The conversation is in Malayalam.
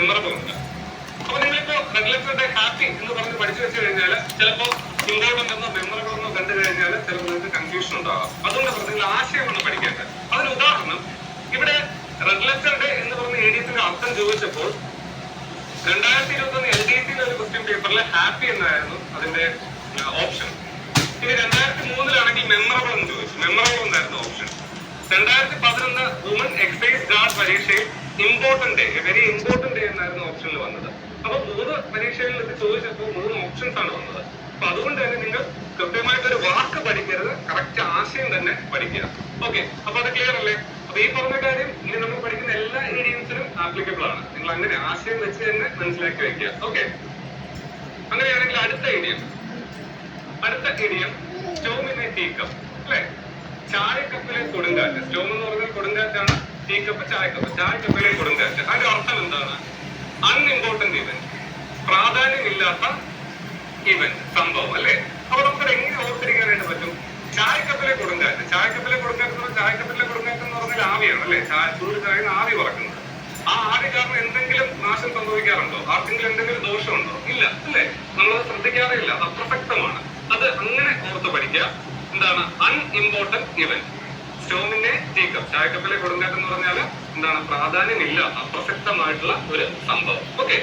ഉണ്ട് അപ്പൊ നിങ്ങളിപ്പോ റെഗുലേറ്ററുടെ ഹാപ്പി എന്ന് പറഞ്ഞ് പഠിച്ചു വെച്ച് കഴിഞ്ഞാൽ ചിലപ്പോ ഇമ്പോർട്ടന്റ് എന്നോ മെമ്മറബിൾ എന്നോ കണ്ടു കഴിഞ്ഞാൽ ചിലപ്പോൾ നിങ്ങൾക്ക് കൺഫ്യൂഷൻ ഉണ്ടാവാം അതുകൊണ്ട് നിങ്ങൾ ആശയമാണ് പഠിക്കേണ്ടത് അതിന് ഉദാഹരണം ഇവിടെ റെഗുലേറ്ററുടെ എന്ന് പറഞ്ഞ ഏരിയത്തിന്റെ അർത്ഥം ചോദിച്ചപ്പോൾ രണ്ടായിരത്തി ഇരുപത്തൊന്ന് എൽ ഡി സിയിലെ ഒരു ക്വസ്റ്റ്യൻ പേപ്പറിൽ ഹാപ്പി എന്നായിരുന്നു അതിന്റെ ഓപ്ഷൻ ഇനി രണ്ടായിരത്തി മൂന്നിലാണെങ്കിൽ മെമ്മറബിൾ എന്ന് ചോദിച്ചു. മെമ്മറബിൾ എന്നായിരുന്നു ഓപ്ഷൻ രണ്ടായിരത്തി പതിനൊന്ന് വുമൺ എക്സൈസ് ഗാർഡ് പരീക്ഷയിൽ ഇമ്പോർട്ടന്റ് വെരി ഇമ്പോർട്ടന്റ് എന്നായിരുന്നു ഓപ്ഷനിൽ വന്നത്. അപ്പൊ മൂന്ന് പരീക്ഷയിൽ ഇത് ചോദിച്ചപ്പോൾ മൂന്ന് ഓപ്ഷൻസ് ആണ് വന്നത്. അപ്പൊ അതുകൊണ്ട് തന്നെ നിങ്ങൾ കൃത്യമായിട്ട് ഒരു വാക്ക് പഠിക്കരുത് കറക്റ്റ് ആശയം തന്നെ പഠിക്കുക. ഓക്കെ അപ്പൊ അത് ക്ലിയർ അല്ലേ? അപ്പൊ ഈ പറഞ്ഞ കാര്യം ഇനി നമ്മൾ പഠിക്കുന്ന എല്ലാ ഏരിയൻസിനും ആപ്ലിക്കബിൾ ആണ്. നിങ്ങൾ അങ്ങനെ ആശയം വെച്ച് തന്നെ മനസ്സിലാക്കി വെക്കുക. ഓക്കെ അങ്ങനെയാണെങ്കിൽ അടുത്ത ഏരിയം അടുത്ത ഇടിയം സ്റ്റോമിനെ ടീക്കപ്പ് അല്ലെ? ചായക്കപ്പിലെ കൊടുങ്കാറ്റ്. സ്റ്റോം എന്ന് പറഞ്ഞാൽ കൊടുങ്കാറ്റാണ്. ടീക്കപ്പ് ചായക്കപ്പ് ചായക്കപ്പിലെ കൊടുങ്കാറ്റ് അതിന്റെ അർത്ഥം എന്താണ്? അൺഇമ്പോർട്ടന്റ് ഇവന്റ് പ്രാധാന്യമില്ലാത്ത ഇവന്റ് സംഭവം അല്ലെ? അപ്പൊ നമുക്ക് എങ്ങനെ ഓർത്തിരിക്കാനായിട്ട് പറ്റും? ചായക്കപ്പിലെ കൊടുങ്കാറ്റ്. ചായക്കപ്പിലെ കൊടുങ്കാറ്റ് എന്ന് പറഞ്ഞാൽ ചായക്കപ്പിലെ കൊടുങ്കാറ്റ് എന്ന് പറഞ്ഞാൽ ആവിയാണ് അല്ലെ? ചൂട് ചായ ആവി പറക്കുന്നത് ആ ആവി കാരണം എന്തെങ്കിലും നാശം സംഭവിക്കാറുണ്ടോ? ആർക്കെങ്കിലും എന്തെങ്കിലും ദോഷമുണ്ടോ? ഇല്ല അല്ലേ? നമ്മൾ ശ്രദ്ധിക്കാറില്ല അത് അപ്രസക്തമാണ്. അത് അങ്ങനെ ഓർത്ത് പഠിക്കുക. എന്താണ്? അൺഇമ്പോർട്ടന്റ് ഇവന്റ് സ്റ്റോമിന്റെ ടീക്കപ്പ് ചായക്കപ്പിലെ കൊടുങ്കാറ്റ് എന്ന് പറഞ്ഞാൽ എന്താണ് പ്രാധാന്യമില്ല അപ്രസക്തമായിട്ടുള്ള ഒരു സംഭവം. ഓക്കെ